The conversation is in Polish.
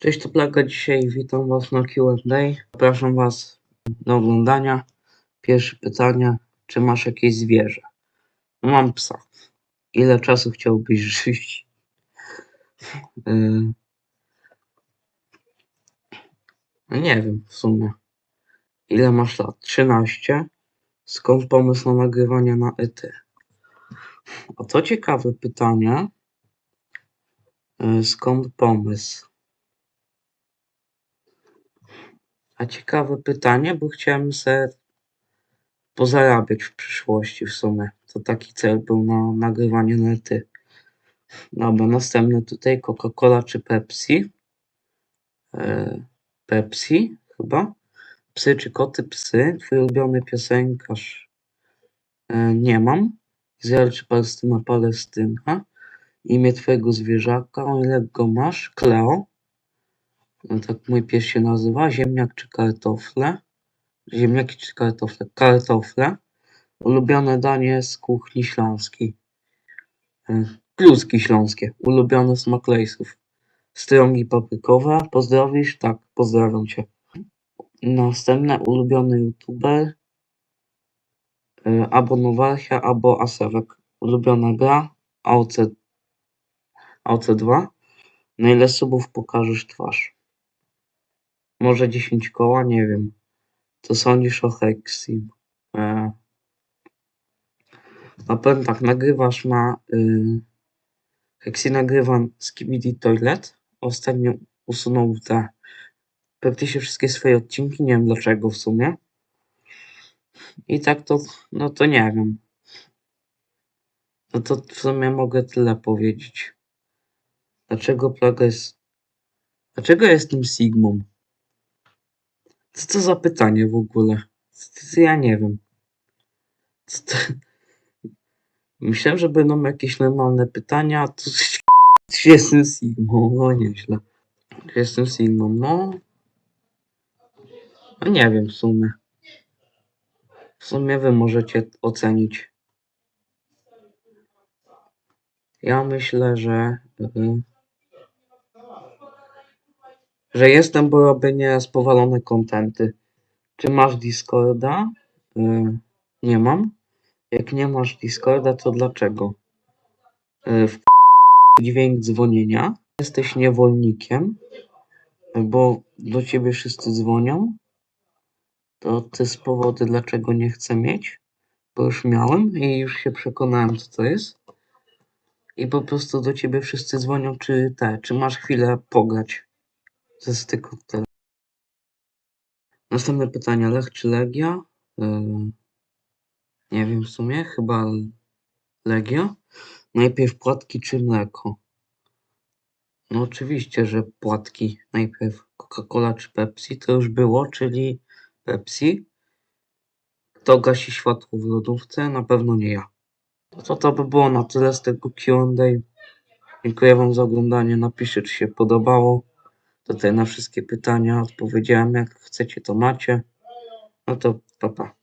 Cześć, to Plaga dzisiaj. Witam Was na Q&A. Zapraszam Was do oglądania. Pierwsze pytanie. Czy masz jakieś zwierzę? No, Mam psa. Ile czasu chciałbyś żyć? Yy, nie wiem w sumie. Ile masz lat? 13. Skąd pomysł na nagrywanie na ET? A to ciekawe pytanie. Yy, Skąd pomysł? A ciekawe pytanie, bo chciałem sobie pozarabiać w przyszłości w sumie. To taki cel był na nagrywanie nety. Dobra, następne tutaj Coca-Cola czy Pepsi? E, Pepsi chyba. Psy czy koty? Psy. Twój ulubiony piosenkarz? E, nie mam. Izrael czy Palestyna? Palestyna. Imię twojego zwierzaka, o ile go masz? Kleo. Tak mój pies się nazywa. Ziemniak czy kartofle? Ziemniaki czy kartofle? Kartofle. Ulubione danie z kuchni śląskiej. E, Kluski śląskie. Ulubiony smak lejsów. Strągi paprykowe. Pozdrowisz? Tak, pozdrawiam cię. Następne ulubiony youtuber. E, Albo Nowarchia, albo Asewek. Ulubiona gra. AOC, AOC2. Na ile subów pokażesz twarz? Może 10 koła? Nie wiem. Co sądzisz o Hexim? E... Na pewno tak, nagrywasz na... Y... Hexi nagrywa Skibidi Toilet. Ostatnio usunął te praktycznie wszystkie swoje odcinki, nie wiem dlaczego w sumie. I tak to, no to nie wiem. No to w sumie mogę tyle powiedzieć. Dlaczego plaga jest... Dlaczego jestem Sigmą? Co to za pytanie w ogóle? Ja nie wiem. Myślałem, że będą jakieś normalne pytania, a tu jestem Sigmą, no nieźle. Jestem Sigmą, no... No nie wiem w sumie. W sumie wy możecie ocenić. Ja myślę, że... y, że jestem, bo robię nieraz powalone kontenty. Czy masz Discorda? Y, nie mam. Jak nie masz Discorda, to dlaczego? Y, w dźwięk dzwonienia. Jesteś niewolnikiem, bo do ciebie wszyscy dzwonią. To to jest powody, dlaczego nie chcę mieć. Bo już miałem i już się przekonałem, co to jest. I po prostu do ciebie wszyscy dzwonią, czy te, czy masz chwilę pograć ze styku tele. Następne pytanie, Lech czy Legia? Yy, nie wiem w sumie, chyba Legia. Najpierw płatki czy mleko? No oczywiście, że płatki. Najpierw Coca-Cola czy Pepsi, to już było, czyli Pepsi. Kto gasi światło w lodówce? Na pewno nie ja. To to by było na tyle z tego Q&A. Dziękuję Wam za oglądanie. Napiszcie, czy się podobało. Tutaj na wszystkie pytania odpowiedziałem. Jak chcecie, to macie. No to pa, pa.